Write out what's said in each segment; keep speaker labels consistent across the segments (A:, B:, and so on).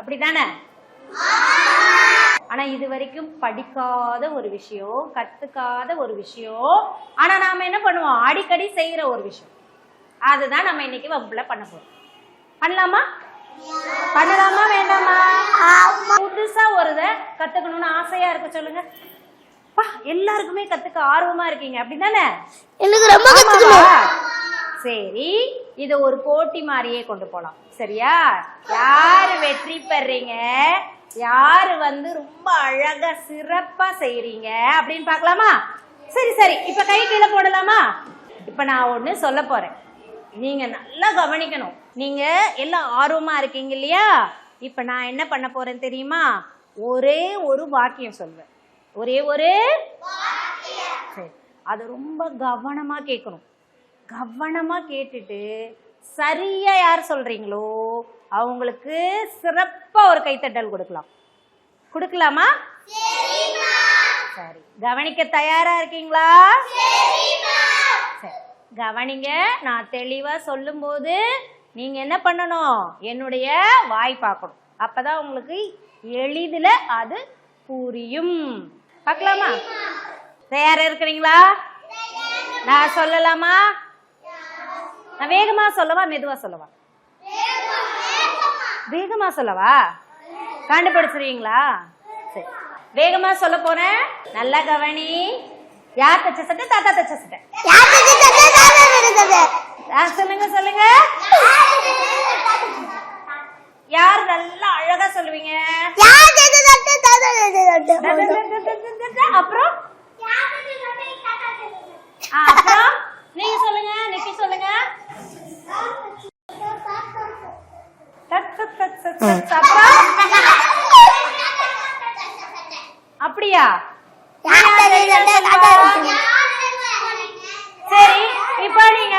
A: அப்படிதானே ஆனா இது வரைக்கும் படிக்காத ஒரு விஷயம் கத்துக்காத ஒரு விஷயம். ஆனா நாம என்ன பண்ணுவோம்? அடிக்கடி செய்யற ஒரு விஷயம். அதுதான் நம்ம இன்னைக்கு வகுப்புல பண்ண போறோம். பண்ணலாமா? பண்ணலாமா வேண்டாமா? புதுசா ஒரு இதை கத்துக்கணும்னு ஆசையா இருக்கு சொல்லுங்க. எல்லாருக்குமே கத்துக்க ஆர்வமா இருக்கீங்க அப்படிதானே
B: எனக்கு ரொம்ப?
A: சரி. இத ஒரு போட்டி மாதிரியே கொண்டு போலாம். சரியா? யாரு வெற்றி பெறீங்க? யாரு வந்து ரொம்ப அழகா சிறப்பா செய்றீங்க? அப்படின்னு பார்க்கலாமா? சரி சரி. இப்ப கை கீழே போடலாமா? இப்ப நான் ஒண்ணு சொல்ல போறேன். நீங்க நல்லா கவனிக்கணும். நீங்க எல்லாம் ஆர்வமா இருக்கீங்க இல்லையா? இப்ப நான் என்ன பண்ண போறேன் தெரியுமா? ஒரே ஒரு வாக்கியம் சொல்வேன். ஒரே ஒரு சரி. அது ரொம்ப கவனமா கேட்கணும். கவனமா கேட்டுட்டு சரியா யார் சொல்றீங்களோ அவங்களுக்கு சிறப்பா ஒரு கைத்தட்டல் கொடுக்கலாம். கொடுக்கலாமா? சரி. கவனிக்க தயாரா இருக்கீங்களா? சரி. கவனிங்க நான் தெளிவா சொல்லும்போது நீங்க என்ன பண்ணணும்? என்னுடைய வாய் பார்க்கணும். அப்பதான் உங்களுக்கு எளிதுல அது புரியும். பார்க்கலாமா? தயாரா இருக்கிறீங்களா? நான் சொல்லலாமா? நான் வேகமா சொல்லவா மெதுவா சொல்லவா? வேகமா சொல்லவா? கண்டுபிடிச்சிருவீங்களா? சரி. வேகமா சொல்ல போறேன். நல்லா கவனி. யார் தச்ச சட்டை? தாத்தா தச்ச சட்டை. சொல்லுங்க சொல்லுங்க. யார் நல்லா அழகா சொல்லுவீங்க? அப்புறம்? ஆ, அப்புறம்? நீங்க சொல்லுங்க நிக்கி சொல்லுங்க. அப்படியா? சரி இப்போ நீங்க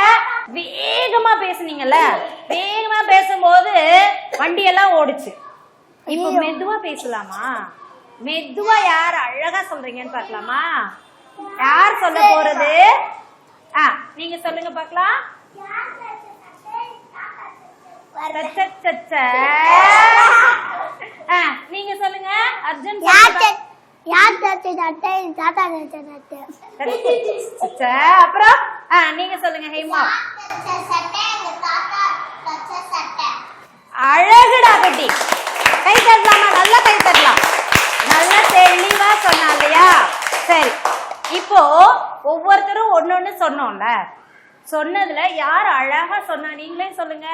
A: வேகமா பேசுனீங்கல்ல? வேகமா பேசும்போது வண்டி எல்லாம் ஓடுச்சு. இப்போ மெதுவா பேசலாமா? மெதுவா யார் அழகா சொல்றீங்கன்னு பார்க்கலாமா? யார் சொல்ல போறது? ஆ நீங்க சொல்லுங்க பார்க்கலாம். நீங்க சொல்லுங்க. அர்ஜுன்
B: யார்
A: சொல்லுங்க.
B: தட்டை தாத்தா தட்டை தட்டை.
A: அப்புறம்? நீங்க சொல்லுங்க ஹேமா. அழகுடா குட்டி கை தட்டலாமா? நல்லா கை தட்டலாம். நல்லா தெளிவா சொன்னா இல்லையா? சரி. இப்போ ஒவ்வொருத்தரும் ஒன்னொன்னு சொன்னோம்ல. சொன்னதுல யார் அழகா சொன்னா? நீங்களே சொல்லுங்க.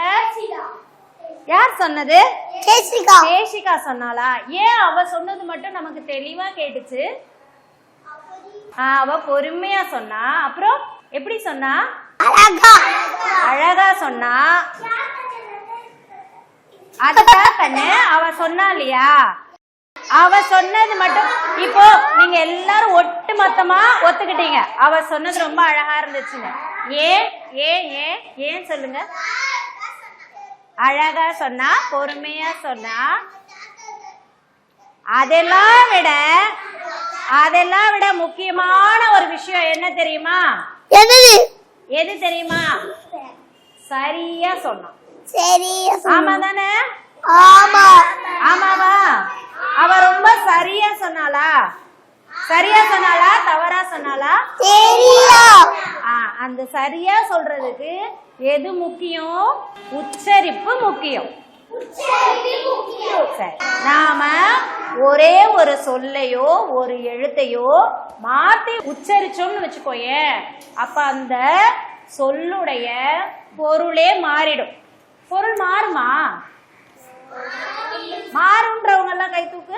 A: யார் சொன்னது? தேசிகா சொன்னாளா? ஏன் அவ சொன்னது மட்டும் நமக்கு தெளிவா கேட்டுச்சு? அவ பொறுமையா சொன்னா. அப்புறம் எப்படி சொன்னா?
B: அழகா.
A: அழகா சொன்னா. அதுதான் கண்ணு அவ சொன்னா இல்லையா? அவ சொன்னது மட்டும் இப்போ நீங்க எல்லாரும் ஒட்டு மொத்தமா ஒத்துக்கிட்டீங்க. அவ சொன்னது ரொம்ப அழகா இருந்துச்சுங்க. ஏன் ஏன் ஏன் ஏன் சொல்லுங்க? அழகா சொன்னா பொறுமையா சொன்னா அதெல்லாம் விட அதெல்லாம் விட முக்கியமான ஒரு விஷயம் என்ன தெரியுமா? எது தெரியுமா? சரியா சொன்னான்.
B: சரி
A: ஆமா தானே
B: ஆமா.
A: ஆமாவா? அவ ரொம்ப சரியா சொன்னாளா? சரியா சொன்னாளா? தவறா சொன்னாளா? அந்த சரியா சொல்றதுக்கு எது முக்கியம்? உச்சரிப்பு முக்கியம். சரி. நாம ஒரே ஒரு சொல்லையோ ஒரு எழுத்தையோ மாத்தி உச்சரிச்சோம்னு வச்சுக்கோயேன் அப்ப அந்த சொல்லுடைய பொருளே மாறிடும். பொருள் மாறுமா? மாறுன்றவங்க எல்லாம் கை தூக்கு.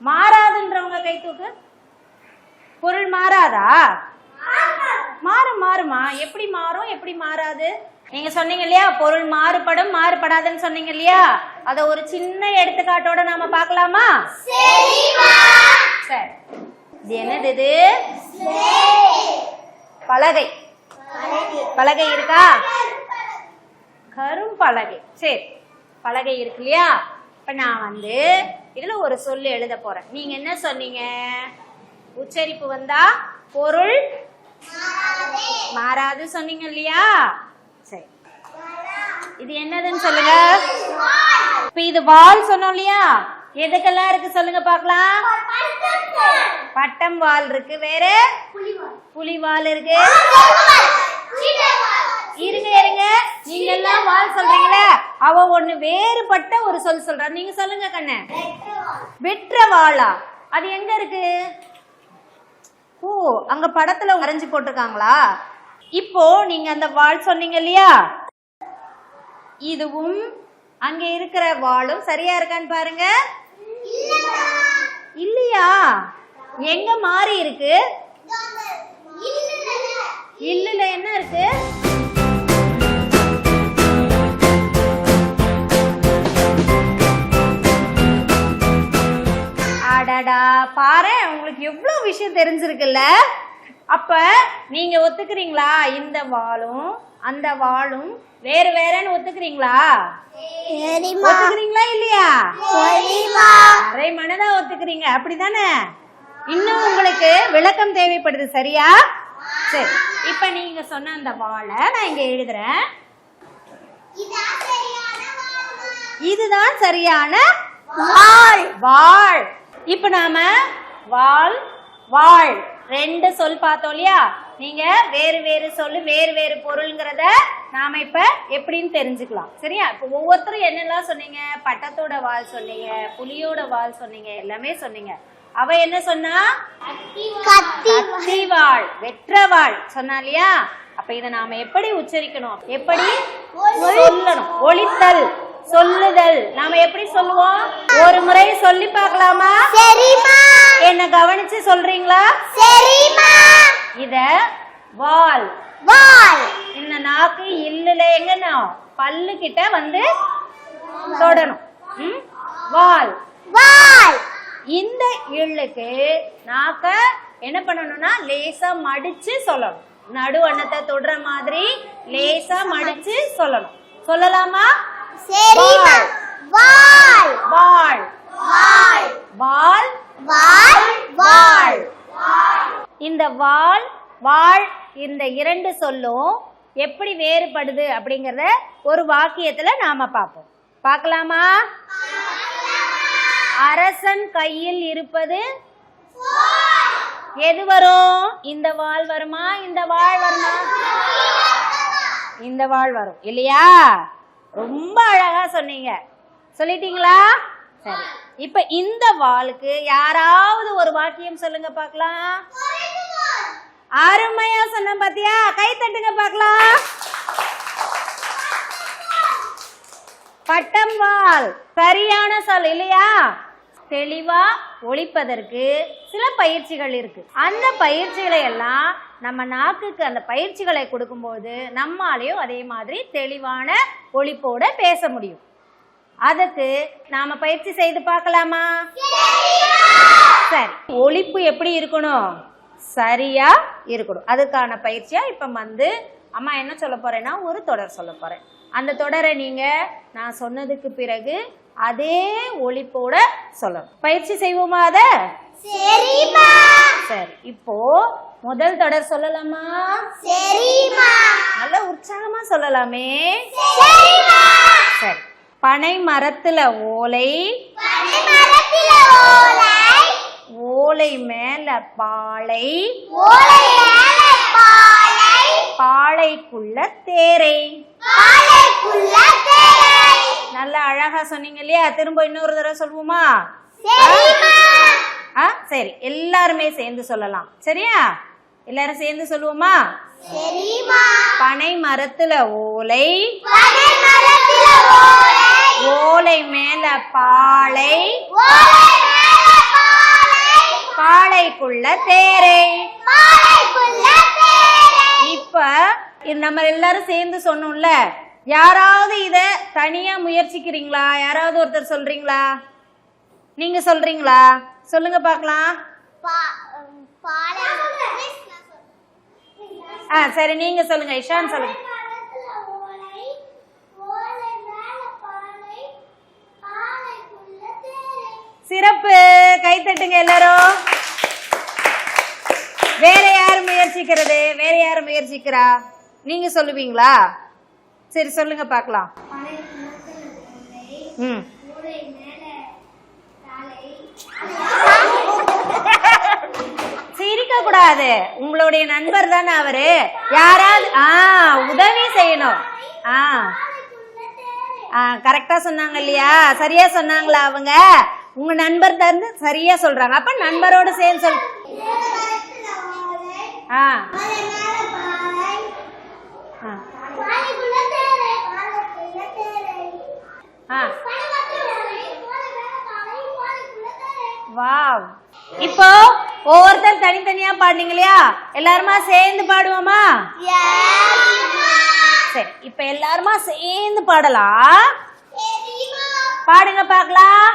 A: மாறாதுன்றவங்க கை தூக்கு. பொருள் மாறாதா? மாறும் மாறுமா? எப்படி மாறும் எப்படி மாறாது? நீங்க சொன்னீங்க இல்லையா? பொருள் மாறுபடும் மாறுபடாதுன்னு சொன்னீங்க இல்லையா? அத ஒரு சின்ன எடுத்துக்காட்டோட நாம பார்க்கலாமா? சரி. இது என்னது இது? பலகை. பலகை இருக்கா? கரும்பலகை. சரி. பலகை இருக்கு இல்லையா? இப்ப நான் வந்து இதுல ஒரு சொல்லு எழுத போறேன். நீங்க என்ன சொன்னீங்க? உச்சரிப்பு வந்தா பொருள் மாறாது. சொன்னீங்க இல்லையா? சரி. இது என்னதுன்னு சொல்லுங்க. இப்ப இது வால் சொன்னோம் இல்லையா? எதுக்கெல்லாம் இருக்கு சொல்லுங்க பார்க்கலாம். பட்டம் வால் இருக்கு. வேற? புலி வால். இருக்கு. இருங்க இருங்க. நீங்க எல்லாம் வால் சொல்றீங்களே? அவ ஒண்ணு வேறுபட்ட ஒரு சொல் சொல்றா. நீங்க சொல்லுங்க கண்ணு. வெற்ற வாளா அது எங்க இருக்கு? ஓ அங்க படத்துல வரைஞ்சு போட்டிருக்காங்களா? இப்போ நீங்க அந்த வாள் சொன்னீங்க இல்லையா? இதுவும் அங்க இருக்கிற வாளும் சரியா இருக்கான்னு பாருங்க. இல்லையா? எங்க மாறி இருக்கு? இல்லல என்ன இருக்கு? அடடா பாரு உங்களுக்கு எவ்வளவு விஷயம் தெரிஞ்சிருக்குல்ல? அப்ப நீங்க ஒத்துக்கிறீங்களா? இந்த வாளும் அந்த வாளும் வேற வேறன்னு ஒத்துக்கிறீங்களா? ஒத்துக்கிறீங்களா இல்லையா? அரை மனதா ஒத்துக்கிறீங்க அப்படிதானே? இன்னும் உங்களுக்கு விளக்கம் தேவைப்படுது சரியா? சரி இப்ப நீங்க சொன்ன அந்த வாளை நான் இங்க எழுதுறேன். இதுதான் சரியான
B: வாள்.
A: வாழ் இப்ப நாம வாழ் வாழ். ரெண்டு சொல் பார்த்தோம் இல்லையா? நீங்க வேறு வேறு சொல்லு வேறு வேறு பொருள்ங்கிறத நாம இப்ப எப்படின்னு தெரிஞ்சுக்கலாம். சரியா? இப்ப ஒவ்வொருத்தரும் என்னெல்லாம் சொன்னீங்க? பட்டத்தோட வால் சொன்னீங்க புலியோட வால் சொன்னீங்க எல்லாமே சொன்னீங்க. அவ என்ன சொன்னா?
B: கத்தி
A: கத்தி வாழ். வெற்ற வாழ் சொன்னா இல்லையா? அப்ப இத நாம எப்படி உச்சரிக்கணும்? எப்படி? சொல்லணும். ஒளித்தல். சொல்லுதல். நாம எப்படி சொல்லுவோம்? ஒரு முறை சொல்லி பார்க்கலாமா?
B: சரிம்மா.
A: என்ன கவனிச்சு சொல்றீங்களா?
B: சரிம்மா.
A: இத வால்.
B: வாள்
A: இந்த நாக்கு இல்லுல எங்கன்னா பல்லு கிட்ட வந்து தொடணும். ம்? வால்.
B: வாள்
A: இந்த இழுக்கு நாக்க என்ன பண்ணணும்னா லேசா மடிச்சு சொல்லணும். நடு அன்னத்தை தொடுற மாதிரி லேசா மடிச்சு சொல்லணும். சொல்லலாமா?
B: சரிம்மா வாள்
A: வாள்
B: வாள்
A: வாள்
B: வாள் வாள்
A: இந்த வாள் வாழ் இந்த இரண்டு சொல்லும் எப்படி வேறுபடுது அப்படிங்கறத ஒரு வாக்கியத்துல நாம பார்ப்போம். பார்க்கலாமா? அரசன் கையில் இருப்பது எது வரும்? இந்த வாள் வருமா? இந்த வாள் வருமா? இந்த வாள் வரும். இல்லையா? ரொம்ப அழகா சொன்னீங்க. சொல்லிட்டீங்களா? சரி. இப்ப இந்த வாளுக்கு யாராவது ஒரு வாக்கியம் சொல்லுங்க பார்க்கலாம் அருமையா சொன்ன பாத்தியா? கை தட்டுங்க பார்க்கலாம் பட்டம் வால் சரியான சொல் இல்லையா? தெளிவா ஒழிப்பதற்கு சில பயிற்சிகள் இருக்கு. அந்த பயிற்சிகளை எல்லாம் நம்ம நாக்குக்கு அந்த பயிற்சிகளை கொடுக்கும்போது நம்மாலையும் அதே மாதிரி தெளிவான ஒழிப்போட பேச முடியும். அதுக்கு நாம பயிற்சி செய்து பார்க்கலாமா? சரி. ஒழிப்பு எப்படி இருக்கணும்? சரியா இருக்கணும். அதுக்கான பயிற்சியா இப்ப வந்து அம்மா என்ன சொல்ல போறேன்னா ஒரு தொடர் சொல்ல போறேன். அந்த தொடரை நீங்க நான் சொன்னதுக்கு பிறகு அதே ஒழிப்போட சொல்லணும். பயிற்சி செய்வோமா அத? சரி இப்போ முதல் தொடர் சொல்லலாமா?
B: சரிம்மா.
A: நல்ல உற்சாகமா சொல்லலாமே. சரி பனை மரத்துல ஓலை.
B: ஓலை
A: மேல பாலை.
B: ஓலை மேல பாலை.
A: பாலைக்குள்ள தேரை.
B: பாலைக்குள்ள தேரை.
A: நல்லா அழகா சொன்னீங்க இல்லையா திரும்ப இன்னொரு தடவை சொல்லுவோமா? ஆ சரி. எல்லாருமே சேர்ந்து சொல்லலாம். சரியா? எல்லாரும் சேர்ந்து சொல்லுவோமா? பனை மரத்துல ஓலை
B: ஓலை.
A: மேல பாலை பாலைக்குள்ள தேரை. இப்ப நம்ம எல்லாரும் சேர்ந்து சொன்னோம்ல யாராவது இத தனியா முயற்சிக்கிறீங்களா? யாராவது ஒருத்தர் சொல்றீங்களா? நீங்க சொல்றீங்களா? சொல்லுங்க பார்க்கலாம் ஆ சரி நீங்க சொல்லுங்க இஷான் சொல்லுங்க. சிறப்பு. கை தட்டுங்க எல்லாரும். வேற யார் முயற்சிக்கிறது? வேற யார் முயற்சிக்கிறா? நீங்க சொல்லுவீங்களா? சரி சொல்லுங்க பார்க்கலாம். ம். சிரிக்க கூடாது உங்களுடைய நண்பர் தானே அவரு? யாராவது ஆ உதவி செய்யணும். ஆ. ஆ கரெக்டா சொன்னாங்க இல்லையா? சரியா சொன்னாங்களா அவங்க? உங்க நண்பர் தந்து சரியா சொல்றாங்க. அப்ப நண்பரோட சேர்ந்து சொல் ஆ. ஆ, வாவ். இப்போ ஒவ்வொருத்தர் தனித்தனியா பாடுனீங்க இல்லையா எல்லாருமா சேர்ந்து பாடுவோமா? சரி இப்ப எல்லாருமா சேர்ந்து பாடலாம். பாடுங்க பார்க்கலாம்.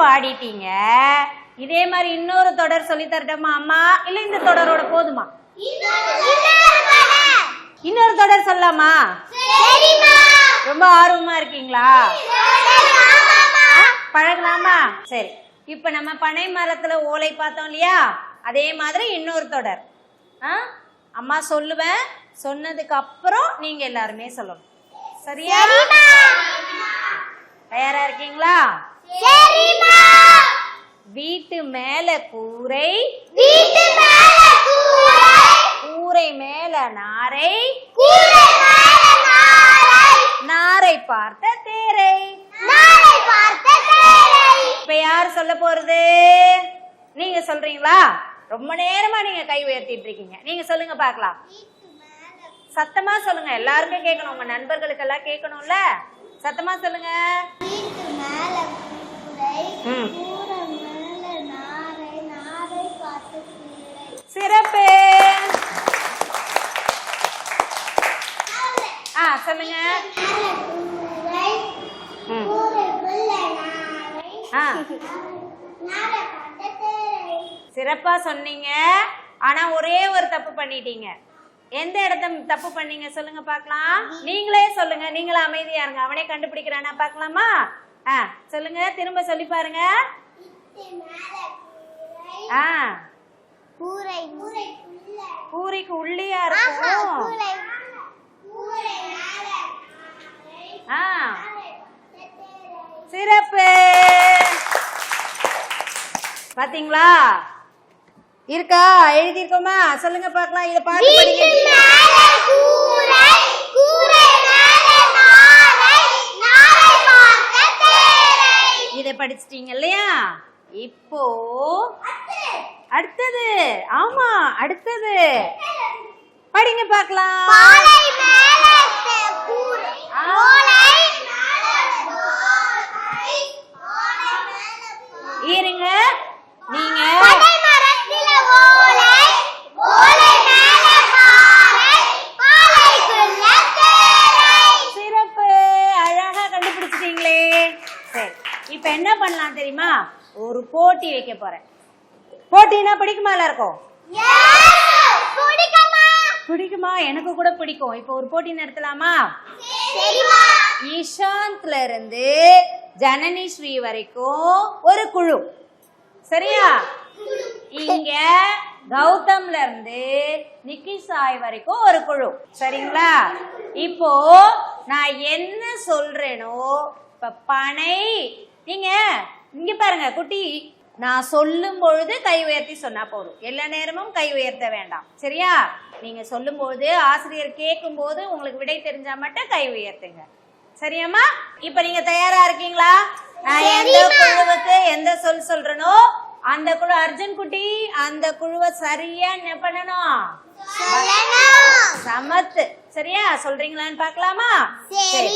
A: பாடிட்டீங்க. இதே மாதிரி இன்னொரு தொடர் சொல்லி தரட்டுமா அம்மா? இல்ல இந்த தொடரோட போதுமா? இன்னொரு தொடர் சொல்லலாமா? ரொம்ப ஆர்வமா இருக்கீங்களா? பழகலாமா? சரி. இப்ப நம்ம பனை மரத்துல ஓலை பார்த்தோம் இல்லையா? அதே மாதிரி இன்னொரு தொடர்? அம்மா சொல்லுவேன். சொன்னதுக்கு அப்புறம் நீங்க எல்லாருமே சொல்லணும். சரியா? தயாரா இருக்கீங்களா? வீட்டு மேல கூரை கூரை! மேல நாரை நாரை! பார்த்த தேரை. இப்ப யார் சொல்ல போறது? நீங்க சொல்றீங்களா? ரொம்ப நேரமா நீங்க கை உயர்த்திட்டு இருக்கீங்க. நீங்க சொல்லுங்க பார்க்கலாம். சத்தமா சொல்லுங்க. எல்லாருக்கும் கேட்கணும். உங்க நண்பர்களுக்கு எல்லாம் கேட்கணும்ல. சத்தமா சொல்லுங்க. சிறப்பு. ஆ சொல்லுங்க. சிறப்பா சொன்னீங்க. ஆனா ஒரே ஒரு தப்பு பண்ணிட்டீங்க. எந்த இடத்த தப்பு பண்ணீங்க சொல்லுங்க பார்க்கலாம். நீங்களே சொல்லுங்க. நீங்களே அமைதியா இருங்க. அவனே கண்டுபிடிக்கிறானா பார்க்கலாமா? ஆ சொல்லுங்க திரும்ப சொல்லி பாருங்க. ஆ.
B: கூரை
A: பூரிக்கு உள்ளியா இருக்கும்? ஆ. சிறப்பு. பாத்தீங்களா? இருக்கா? எழுதியிருக்கோமா? சொல்லுங்க பார்க்கலாம். இத பாட்டு படிங்க. இத படிச்சிட்டீங்க இல்லையா? இப்போ அடுத்தது. ஆமா அடுத்தது. படிங்க பார்க்கலாம். இருங்க. நீங்க சிறப்பு அழகா கண்டுபிடிச்சிட்டீங்களே சரி இப்ப என்ன பண்ணலாம் தெரியுமா? ஒரு போட்டி வைக்க போறேன். போட்டினா பிடிக்குமா எல்லாருக்கும்? பிடிக்குமா? எனக்கு கூட பிடிக்கும். இப்போ ஒரு போட்டி நடத்தலாமா ஈஷாந்த்ல இருந்து ஜனனி ஸ்ரீ வரைக்கும் ஒரு குழு. சரியா? இங்க கௌதம்ல இருந்து நிக்கி சாய் வரைக்கும் ஒரு குழு. சரிங்களா? இப்போ நான் என்ன சொல்றேனோ இப்ப பனை நீங்க இங்க பாருங்க குட்டி. நான் சொல்லும் பொழுது கை உயர்த்தி சொன்னா போதும். எல்லா நேரமும் கை உயர்த்த வேண்டாம். சரியா? நீங்க சொல்லும் போது ஆசிரியர் கேட்கும் போது உங்களுக்கு விடை தெரிஞ்சா மட்டும் கை உயர்த்துங்க. சரியாம்மா? இப்ப நீங்க தயாரா இருக்கீங்களா? நான் எந்த குழுவுக்கு எந்த சொல் சொல்றேனோ அந்த குழு அர்ஜுன் குட்டி அந்த குழுவை சரியா என்ன பண்ணணும்? சமத்து. சரியா? சொல்றீங்களான்னு பார்க்கலாமா? சரி.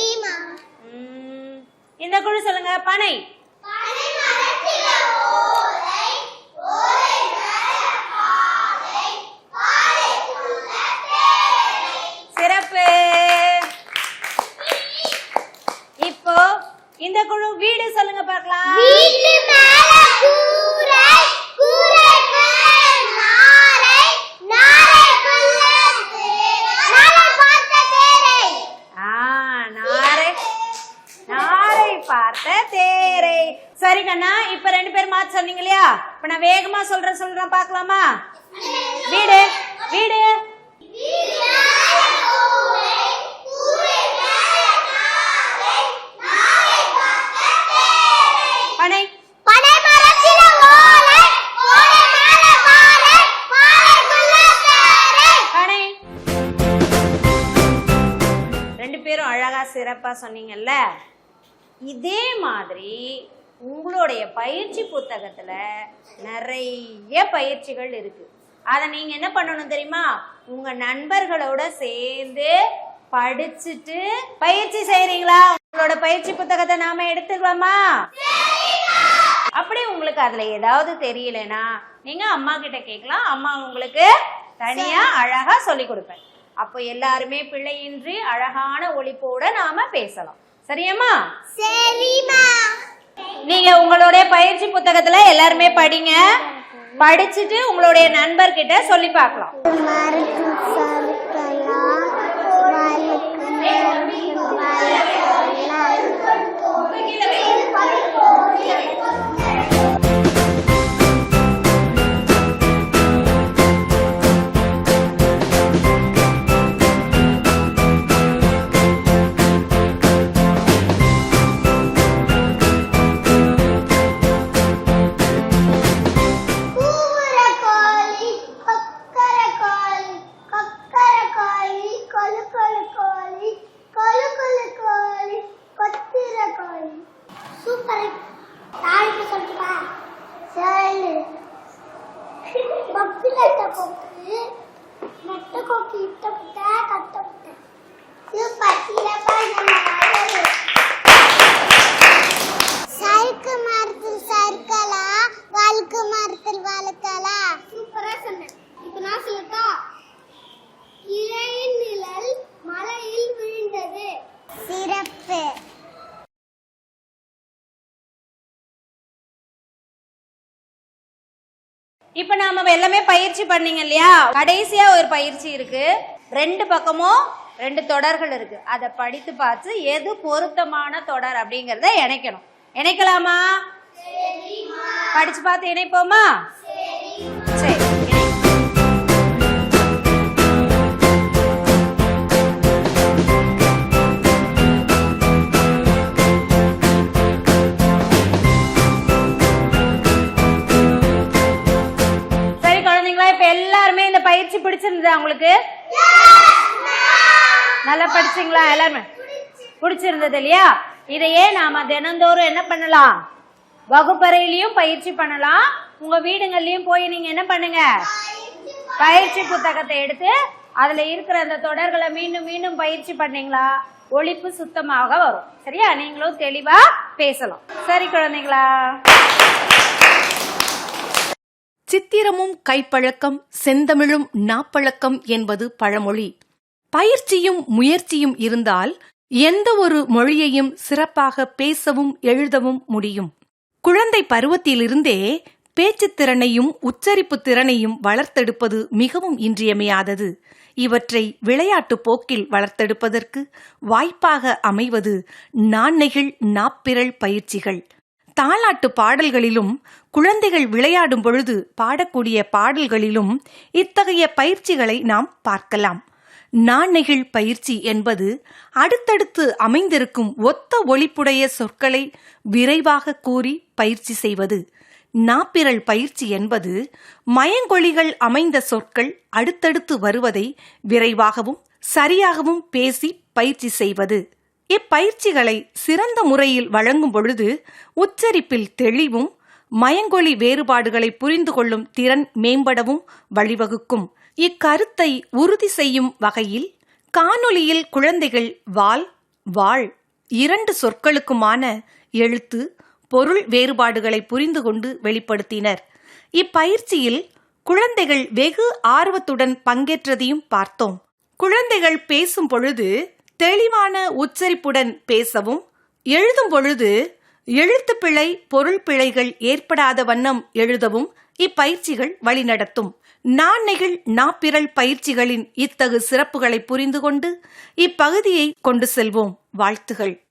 A: இந்த குழு சொல்லுங்க பனை. சிறப்பு. இப்போ இந்த குழு வீடு சொல்லுங்க பார்க்கலாம்
B: வீட்டு மேல கூரை கூரைக்குள்ள நாரை நாரைக்குள்ள நாரை பார்த்த தேரை
A: ஆ நாரை நாரை பார்த்த தேரை சரி கண்ணா இப்ப ரெண்டு சொன்னீங்க இல்லையா? இப்ப நான் வேகமா சொல்றேன் சொல்றேன் பார்க்கலாமா? வீடு வீடு. பனை. ரெண்டு பேரும் அழகா சிறப்பா சொன்னீங்கல்ல? இதே மாதிரி உங்களுடைய பயிற்சி புத்தகத்துல நிறைய பயிற்சிகள் இருக்கு. அதை நீங்க என்ன பண்ணணும் தெரியுமா? உங்க நண்பர்களோட சேர்ந்து படிச்சுட்டு பயிற்சி செய்றீங்களா? உங்களோட பயிற்சி புத்தகத்தை நாம எடுத்துக்கலாமா? அப்படி உங்களுக்கு அதுல ஏதாவது தெரியலனா நீங்க அம்மா கிட்ட கேட்கலாம். அம்மா உங்களுக்கு தனியா அழகா சொல்லி கொடுப்பேன். அப்போ எல்லாருமே பிழையின்றி அழகான ஒளிப்போட நாம பேசலாம். சரியாம்மா?
B: சரிமா
A: நீங்க உங்களுடைய பயிற்சி புத்தகத்துல எல்லாருமே படிங்க படிச்சுட்டு உங்களுடைய நண்பர்கிட்ட சொல்லி பார்க்கலாம்
B: Thank you. தாய்க்கு சொல்லுமா சரி பப்பிலட்ட கொக்கு நெட்ட கொக்கு இட்ட புட்ட கட்ட புட்ட சூப்பர் சிறப்பா சறுக்கு மரத்தில் சறுக்கலா வழுக்கு மரத்தில் வழுக்கலா? சூப்பரா சொன்னேன் இப்ப நான் சொல்லட்டா? இலையின் நிழல் மலையில் விழுந்தது. சிறப்பு.
A: இப்ப நாம எல்லாமே பயிற்சி பண்ணீங்க இல்லையா? கடைசியா ஒரு பயிற்சி இருக்கு. ரெண்டு பக்கமும் ரெண்டு தொடர்கள் இருக்கு. அதை படித்து பார்த்து எது பொருத்தமான தொடர் அப்படிங்கறத இணைக்கணும். இணைக்கலாமா? படிச்சு பார்த்து இணைப்போமா? பிடிச்சிருந்ததா உங்களுக்கு? நல்லா படிச்சீங்களா எல்லாருமே? பிடிச்சிருந்தது இல்லையா? இதையே நாம தினந்தோறும் என்ன பண்ணலாம்? வகுப்பறையிலயும் பயிற்சி பண்ணலாம். உங்க வீடுகள்லயும் போய் நீங்க என்ன பண்ணுங்க? பயிற்சி புத்தகத்தை எடுத்து அதுல இருக்கிற அந்த தொடர்களை மீண்டும் மீண்டும் பயிற்சி பண்ணீங்களா? ஒழிப்பு சுத்தமாக வரும். சரியா? நீங்களும் தெளிவா பேசலாம். சரி குழந்தைங்களா
C: சித்திரமும் கைப்பழக்கம் செந்தமிழும் நாப்பழக்கம் என்பது பழமொழி. பயிற்சியும் முயற்சியும் இருந்தால் எந்த ஒரு மொழியையும் சிறப்பாக பேசவும் எழுதவும் முடியும். குழந்தை பருவத்திலிருந்தே பேச்சுத் திறனையும் உச்சரிப்பு திறனையும் வளர்த்தெடுப்பது மிகவும் இன்றியமையாதது. இவற்றை விளையாட்டு போக்கில் வளர்த்தெடுப்பதற்கு வாய்ப்பாக அமைவது நாண்நெகிழ் நாப்பிரள் பயிற்சிகள். தாலாட்டு பாடல்களிலும் குழந்தைகள் விளையாடும் பொழுது பாடக்கூடிய பாடல்களிலும் இத்தகைய பயிற்சிகளை நாம் பார்க்கலாம். நாண்நெகிழ் பயிற்சி என்பது அடுத்தடுத்து அமைந்திருக்கும் ஒத்த ஒளிப்புடைய சொற்களை விரைவாக கூறி பயிற்சி செய்வது. நாப்பிரல் பயிற்சி என்பது மயங்கொழிகள் அமைந்த சொற்கள் அடுத்தடுத்து வருவதை விரைவாகவும் சரியாகவும் பேசி பயிற்சி செய்வது. இப்பயிற்சிகளை சிறந்த முறையில் வழங்கும் பொழுது உச்சரிப்பில் தெளிவும் மயங்கொலி வேறுபாடுகளை புரிந்து கொள்ளும் திறன் மேம்படவும் வழிவகுக்கும். இக்கருத்தை உறுதி செய்யும் வகையில் காணொலியில் குழந்தைகள் வால் வாழ் இரண்டு சொற்களுக்குமான எழுத்து பொருள் வேறுபாடுகளை புரிந்து கொண்டு வெளிப்படுத்தினர். இப்பயிற்சியில் குழந்தைகள் வெகு ஆர்வத்துடன் பங்கேற்றதையும் பார்த்தோம். குழந்தைகள் பேசும் பொழுது தெளிவான உச்சரிப்புடன் பேசவும் எழுதும் பொழுது எழுத்து பிழை பொருள் பிழைகள் ஏற்படாத வண்ணம் எழுதவும் இப்பயிற்சிகள் வழிநடத்தும். நாண்நெகிழ் நாப்பிரல் பயிற்சிகளின் இத்தகு சிறப்புகளை புரிந்து கொண்டு இப்பகுதியை கொண்டு செல்வோம். வாழ்த்துகள்.